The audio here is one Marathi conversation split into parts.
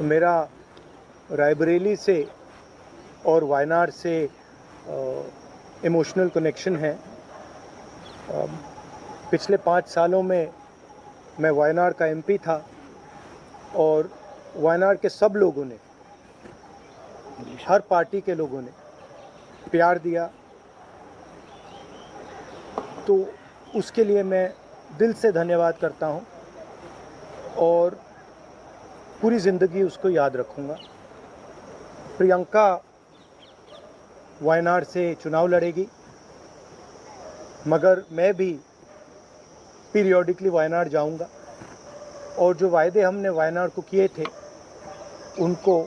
मेरा रायबरेली से और वायनाड से इमोशनल कनेक्शन है। पिछले पाँच सालों में मैं वायनाड का एमपी था और वायनाड के सब लोगों ने, हर पार्टी के लोगों ने प्यार दिया। तो उसके लिए मैं दिल से धन्यवाद करता हूँ और पूरी ज़िंदगी उसको याद रखूँगा। प्रियंका वायनाड से चुनाव लड़ेगी, मगर मैं भी पीरियोडिकली वायनाड जाऊँगा। और जो वायदे हमने वायनाड को किए थे, उनको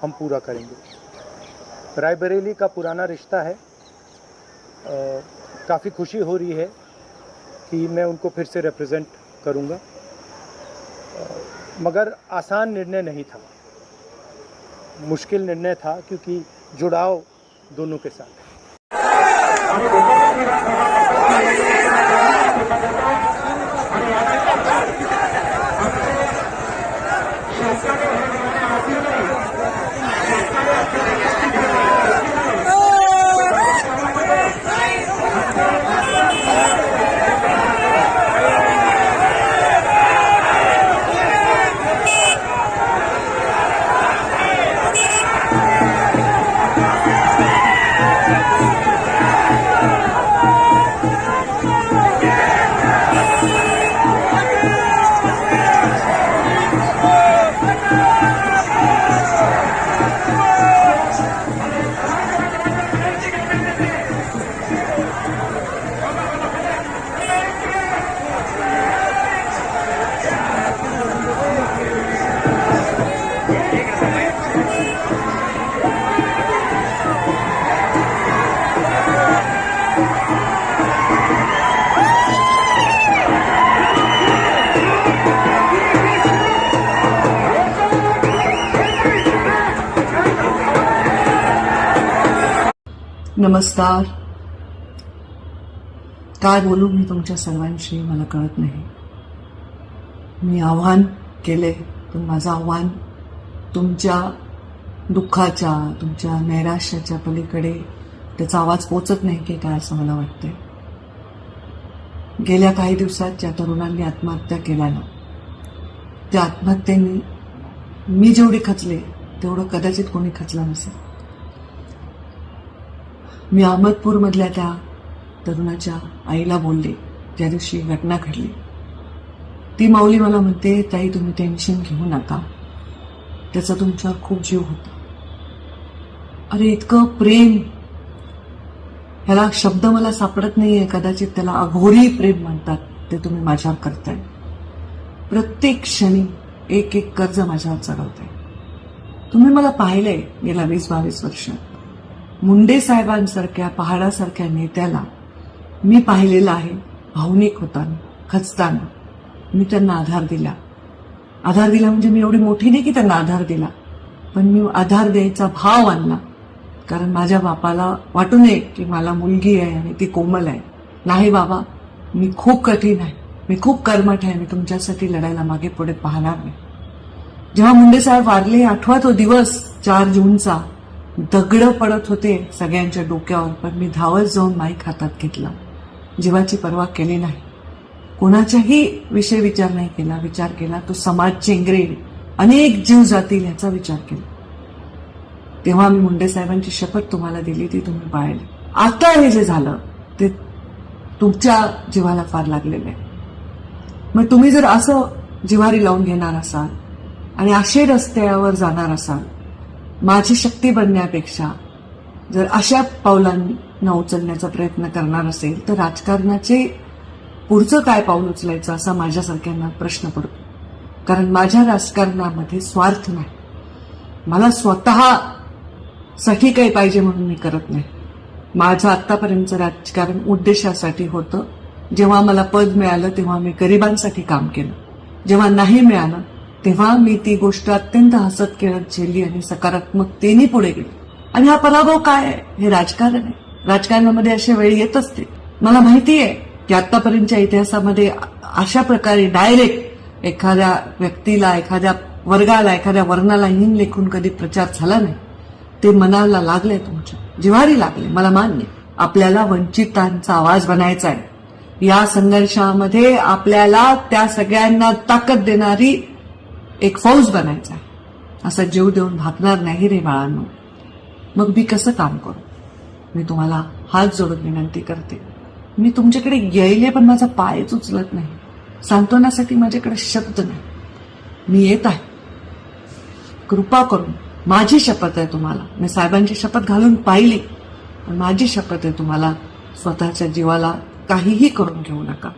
हम पूरा करेंगे। रायबरेली का पुराना रिश्ता है। काफ़ी खुशी हो रही है कि मैं उनको फिर से रिप्रेजेंट करूँगा। मगर आसान निर्णय नहीं था। मुश्किल निर्णय था क्योंकि जुड़ाव दोनों के साथ। है नमस्कार. काय बोलू मी तुमच्या सर्वांशी? मला कळत नाही. मी आव्हान केले. पण माझं आव्हान तुमच्या दुःखाच्या तुमच्या नैराश्याच्या पलीकडे त्याचा आवाज पोचत नाही की काय असं मला वाटतंय. गेल्या काही दिवसात ज्या तरुणांनी आत्महत्या केल्यानं त्या आत्महत्येने मी जेवढी खचले तेवढं कदाचित कोणी खचलं नसेल. मी अहमदपूरमधल्या त्या तरुणाच्या आईला बोलले. त्या दिवशी घटना घडली. ती माऊली मला म्हणते ताई तुम्ही टेन्शन घेऊ नका. त्याचा तुमच्यावर खूप जीव होता. अरे इतकं प्रेम. ह्याला शब्द मला सापडत नाहीये. कदाचित त्याला अघोरी प्रेम म्हणतात. ते तुम्ही माझ्यावर करताय. प्रत्येक क्षणी एक एक कर्ज माझ्यावर चढवताय. तुम्ही मला पाहिलंय गेल्या वीस बावीस वर्षात. मुंडे साहेबांसारख्या पहाडासारख्या नेत्याला मी पाहिलेलं आहे. भावनिक होताना खचताना. मी त्यांना आधार दिला. आधार दिला म्हणजे मी एवढी मोठी नाही की त्यांना आधार दिला. पण मी आधार द्यायचा भाव आणला. कारण माझ्या बापाला वाटू नये की मला मुलगी आहे आणि ती कोमल आहे. नाही बाबा मी खूप कठीण आहे. मी खूप कर्मठ आहे. मी तुमच्यासाठी लढायला मागे पुढे पाहणार नाही. जेव्हा मुंडे साहेब वारले आठवा तो दिवस चार जूनचा दगड पडत होते सगळ्यांच्या डोक्यावर पण मी धावत जाऊन माईक हातात घेतला. जीवाची पर्वा केली नाही. कोणाच्याही विषय विचार नाही केला. विचार केला तो समाज चेंगरेल. अनेक जीव जातील याचा विचार केला. तेव्हा मी मुंडे साहेबांची शपथ तुम्हाला दिली ती तुम्ही पाळली. आता हे जे झालं ते तुमच्या जीवाला फार लागलेलं आहे. मग तुम्ही जर असं जिवारी लावून घेणार असाल आणि असे रस्त्यावर जाणार असाल माझी शक्ती बनण्यापेक्षा जर अशा पावलांना उचलण्याचा प्रयत्न करणार असेल तर राजकारणाचे पुढचं काय पाऊल उचलायचं असा माझ्यासारख्यांना प्रश्न पडतो. कारण माझ्या राजकारणामध्ये स्वार्थ नाही. मला स्वतः साठी काही पाहिजे म्हणून मी करत नाही. माझं आत्तापर्यंतचं राजकारण उद्देशासाठी होतं. जेव्हा मला पद मिळालं तेव्हा मी गरिबांसाठी काम केलं. जेव्हा नाही मिळालं तेव्हा मी ती गोष्ट अत्यंत हसत खेळत झेलली आणि सकारात्मकतेने पुढे गेली. आणि हा पराभव काय आहे? हे राजकारण आहे. राजकारणामध्ये अशा वेळी येत असते. मला माहिती आहे की आतापर्यंतच्या इतिहासामध्ये अशा प्रकारे डायरेक्ट एखाद्या व्यक्तीला एखाद्या वर्गाला एखाद्या वर्णाला हिन लेखून कधी प्रचार झाला नाही. ते मनाला लागले तुमच्या. जिव्हारी लागले. मला मान्य आपल्याला वंचितांचा आवाज बनायचा आहे. या संघर्षामध्ये आपल्याला त्या सगळ्यांना ताकद देणारी एक फौज बनायचा. आहे जीव देऊन भागणार नाही रे बाळांनो. मग मी कसं काम करू? मी तुम्हाला हात जोडून विनंती करते. मी तुमच्याकडे येईले पण माझा पायच उचलत नाही. सांत्वनासाठी माझ्याकडे शब्द नाही. मी येत आहे. कृपा करून माझी शपथ आहे तुम्हाला. मी साहेबांची शपथ घालून पाहिली. पण माझी शपथ आहे तुम्हाला स्वतःच्या जीवाला काहीही करून घेऊ नका.